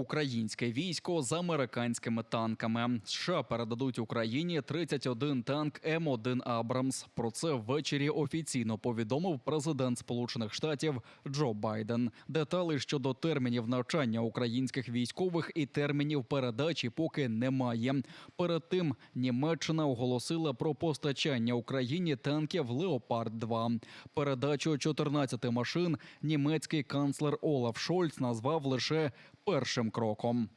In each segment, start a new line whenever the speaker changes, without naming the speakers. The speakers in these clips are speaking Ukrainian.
Українське військо з американськими танками. США передадуть Україні 31 танк М1 Абрамс. Про це ввечері офіційно повідомив президент Сполучених Штатів Джо Байден. Деталі щодо термінів навчання українських військових і термінів передачі поки немає. Перед тим Німеччина оголосила про постачання Україні танків Леопард 2 Передачу 14 машин німецький канцлер Олаф Шольц назвав лише першим Kråkom.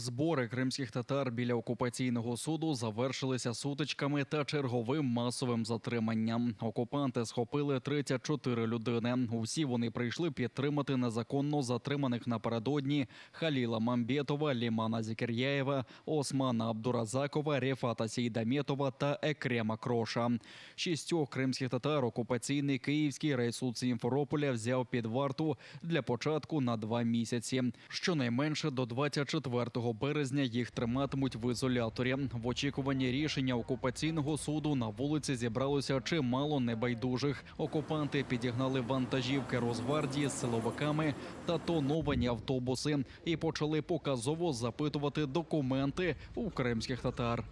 Збори кримських татар біля окупаційного суду завершилися сутичками та черговим масовим затриманням. Окупанти схопили 34 людини. Усі вони прийшли підтримати незаконно затриманих напередодні Халіла Мамбєтова, Лімана Зікер'яєва, Османа Абдуразакова, Рефата Сейдаметова та Екрема Кроша. Шістьох кримських татар окупаційний київський райсуд Сімферополя взяв під варту для початку на два місяці. Щонайменше до 24 березня їх триматимуть в ізоляторі. В очікуванні рішення окупаційного суду на вулиці зібралося чимало небайдужих. Окупанти підігнали вантажівки Росгвардії з силовиками та тоновані автобуси і почали показово запитувати документи у кримських татар.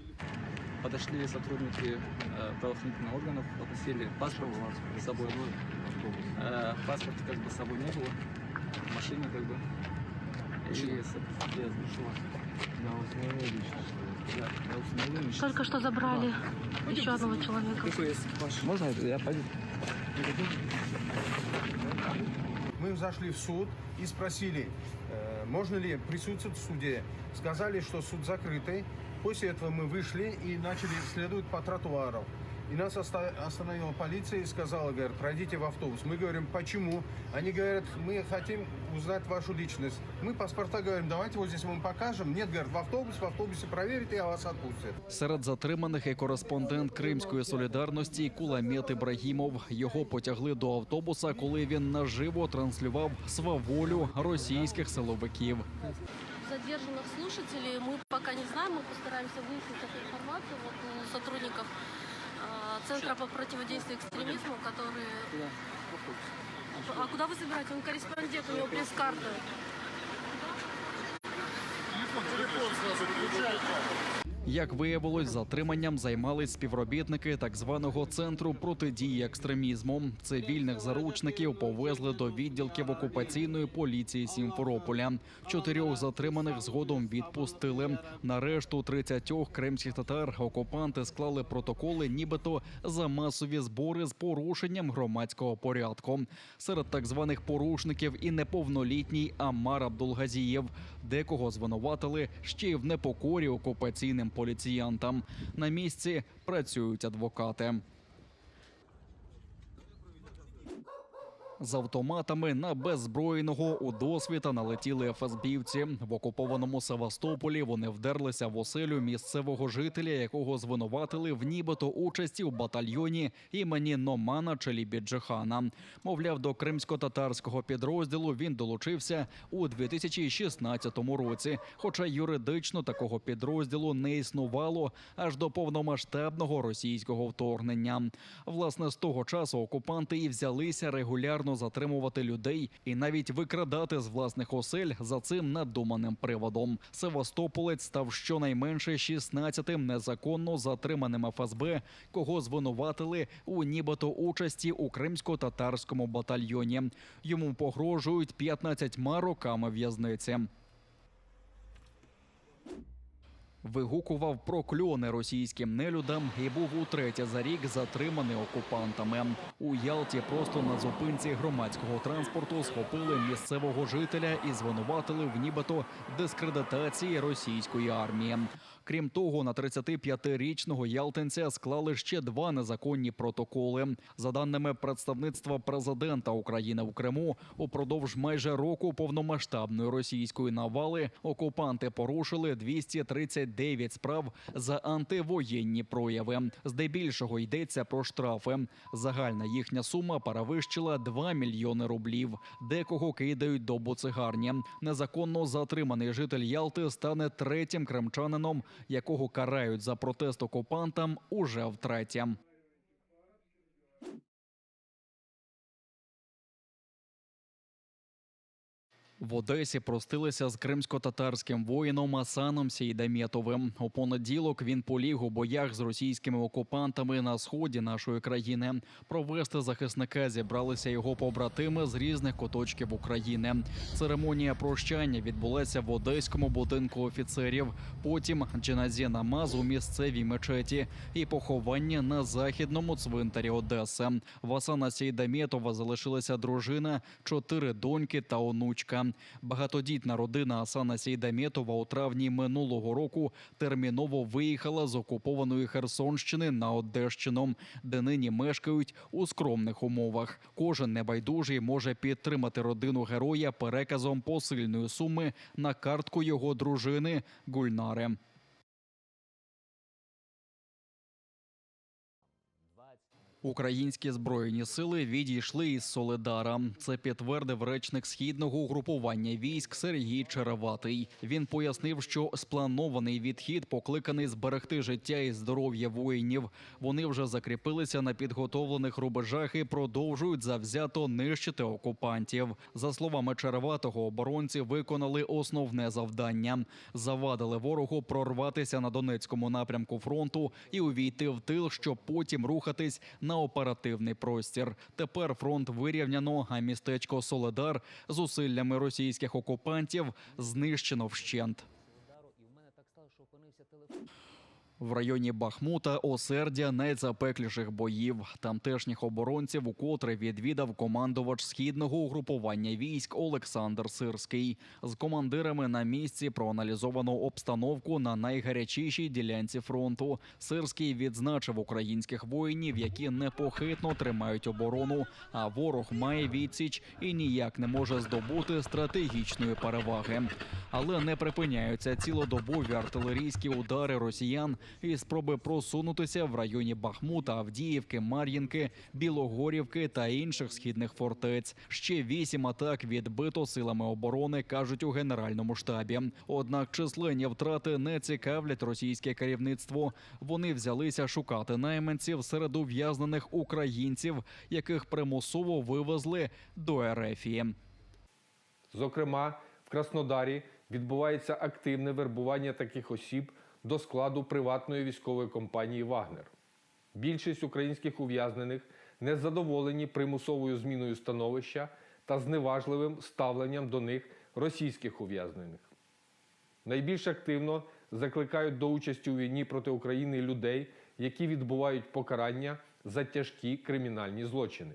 Подошли сотрудники э, правоохранительных органов, попросили паспорт с собой. Э, паспорт как бы с собой не было, в машине как бы.
Только что забрали еще одного человека.
Можно это? Я пойду.
Мы зашли в суд и спросили, э, можно ли присутствовать в суде. Сказали, что суд закрытый. После этого мы вышли и начали следовать по тротуару. И нас оста- остановила полиция и сказала, говорит, пройдите в автобус. Мы говорим, почему? Они говорят, мы хотим узнать вашу личность. Мы паспорта говорим, давайте вот здесь мы вам покажем. Нет, говорят, в автобус, в автобусе проверите, и вас отпустят.
Серед затриманих і кореспондент Кримської солідарності Куламет Ібрагімов. Його потягли до автобуса, коли він наживо транслював сваволю російських силовиків.
Задержанных слушателей мы пока не знаем, мы постараемся выяснить эту информацию вот у сотрудников а, Центра по противодействию экстремизму, которые... А куда вы собираетесь? Он корреспондент, у него пресс-карта.
Як виявилось, затриманням займались співробітники так званого центру протидії екстремізму. Цивільних заручників повезли до відділків окупаційної поліції Сімферополя. Чотирьох затриманих згодом відпустили. На решту 30 кримських татар окупанти склали протоколи, нібито за масові збори з порушенням громадського порядку. Серед так званих порушників і неповнолітній Амар Абдулгазієв. Декого звинуватили ще й в непокорі окупаційним поліціянтам. На місці працюють адвокати. З автоматами на беззброєного у досвіта налетіли ФСБівці. В окупованому Севастополі вони вдерлися в оселю місцевого жителя, якого звинуватили в нібито участі у батальйоні імені Номана Челібіджихана. Мовляв, до кримсько-татарського підрозділу він долучився у 2016 році. Хоча юридично такого підрозділу не існувало аж до повномасштабного російського вторгнення. Власне, з того часу окупанти і взялися регулярно затримувати людей і навіть викрадати з власних осель за цим надуманим приводом. Севастополець став щонайменше 16-тим незаконно затриманим ФСБ, кого звинуватили у нібито участі у кримсько-татарському батальйоні. Йому погрожують 15 роками в'язниці. Вигукував прокльони російським нелюдам і був утретє за рік затриманий окупантами. У Ялті просто на зупинці громадського транспорту схопили місцевого жителя і звинуватили в нібито дискредитації російської армії. Крім того, на 35-річного ялтинця склали ще два незаконні протоколи. За даними представництва президента України в Криму, упродовж майже року повномасштабної російської навали окупанти порушили 239 справ за антивоєнні прояви. Здебільшого йдеться про штрафи. Загальна їхня сума перевищила 2 мільйони рублів. Декого кидають до буцигарні. Незаконно затриманий житель Ялти стане третім кримчанином, якого карають за протест окупантам уже втретє. В Одесі простилися з кримсько-татарським воїном Асаном Сейдамєтовим. У понеділок він поліг у боях з російськими окупантами на сході нашої країни. Провести захисника зібралися його побратими з різних куточків України. Церемонія прощання відбулася в одеському будинку офіцерів. Потім джиназі намаз у місцевій мечеті і поховання на західному цвинтарі Одеси. В Асана Сейдамєтова залишилася дружина, чотири доньки та онучка. Багатодітна родина Асана Сейдамєтова у травні минулого року терміново виїхала з окупованої Херсонщини на Одещину, де нині мешкають у скромних умовах. Кожен небайдужий може підтримати родину героя переказом посильної суми на картку його дружини Гульнари. Українські збройні сили відійшли із Соледара. Це підтвердив речник східного угрупування військ Сергій Череватий. Він пояснив, що спланований відхід покликаний зберегти життя і здоров'я воїнів. Вони вже закріпилися на підготовлених рубежах і продовжують завзято нищити окупантів. За словами Череватого, оборонці виконали основне завдання: завадили ворогу прорватися на Донецькому напрямку фронту і увійти в тил, щоб потім рухатись на оперативний простір. Тепер фронт вирівняно, а містечко Соледар зусиллями російських окупантів знищено вщент. В районі Бахмута осердя найзапекліших боїв. Тамтешніх оборонців укотре відвідав командувач східного угрупування військ Олександр Сирський. З командирами на місці проаналізовано обстановку на найгарячішій ділянці фронту. Сирський відзначив українських воїнів, які непохитно тримають оборону. А ворог має відсіч і ніяк не може здобути стратегічної переваги. Але не припиняються цілодобові артилерійські удари росіян і спроби просунутися в районі Бахмута, Авдіївки, Мар'їнки, Білогорівки та інших східних фортець. Ще вісім атак відбито силами оборони, кажуть у генеральному штабі. Однак численні втрати не цікавлять російське керівництво. Вони взялися шукати найманців серед ув'язнених українців, яких примусово вивезли до Ерефії.
Зокрема, в Краснодарі відбувається активне вербування таких осіб до складу приватної військової компанії Вагнер. Більшість українських ув'язнених не задоволені примусовою зміною становища та зневажливим ставленням до них російських ув'язнених. Найбільш активно закликають до участі у війні проти України людей, які відбувають покарання за тяжкі кримінальні злочини.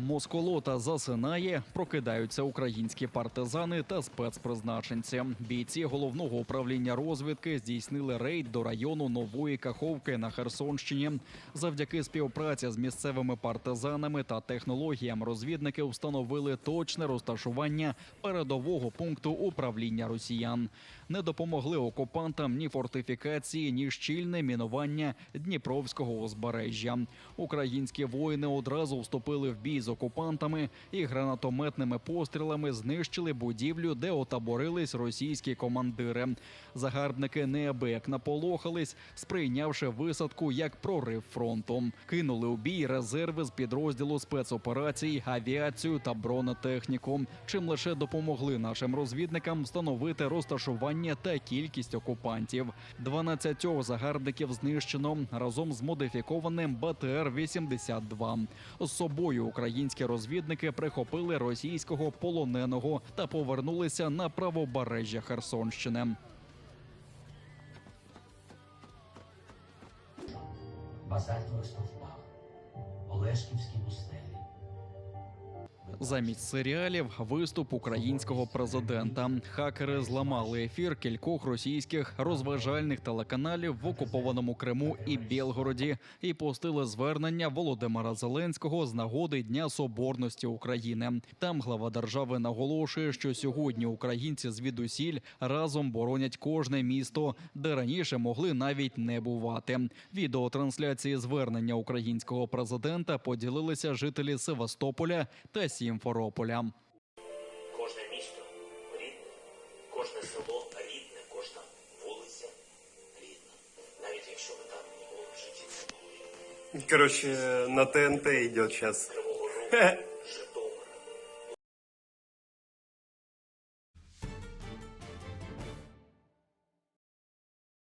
Москолота засинає, прокидаються українські партизани та спецпризначенці. Бійці головного управління розвідки здійснили рейд до району Нової Каховки на Херсонщині. Завдяки співпраці з місцевими партизанами та технологіям розвідники встановили точне розташування передового пункту управління росіян. Не допомогли окупантам ні фортифікації, ні щільне мінування Дніпровського узбережжя. Українські воїни одразу вступили в бій з окупантами і гранатометними пострілами знищили будівлю, де отаборились російські командири. Загарбники неабияк наполохались, сприйнявши висадку як прорив фронту. Кинули у бій резерви з підрозділу спецоперацій, авіацію та бронетехніку, чим лише допомогли нашим розвідникам встановити розташування та кількість окупантів. 12 загарбників знищено разом з модифікованим БТР-82. З собою українські розвідники прихопили російського полоненого та повернулися на правобережжя Херсонщини.
базальтових стовпах, Олешківській пустелі.
Замість серіалів виступ українського президента. Хакери зламали ефір кількох російських розважальних телеканалів в окупованому Криму і Білгороді і постили звернення Володимира Зеленського з нагоди Дня Соборності України. Там глава держави наголошує, що сьогодні українці звідусіль разом боронять кожне місто, де раніше могли навіть не бувати. Відеотрансляції звернення українського президента поділилися жителі Севастополя та Сімферополя.
Кожне місто рідне, кожне село рідне, кожна вулиця рідна. Навіть якщо ми там ніколи в житті не були.
Короче, на ТНТ
йде зараз.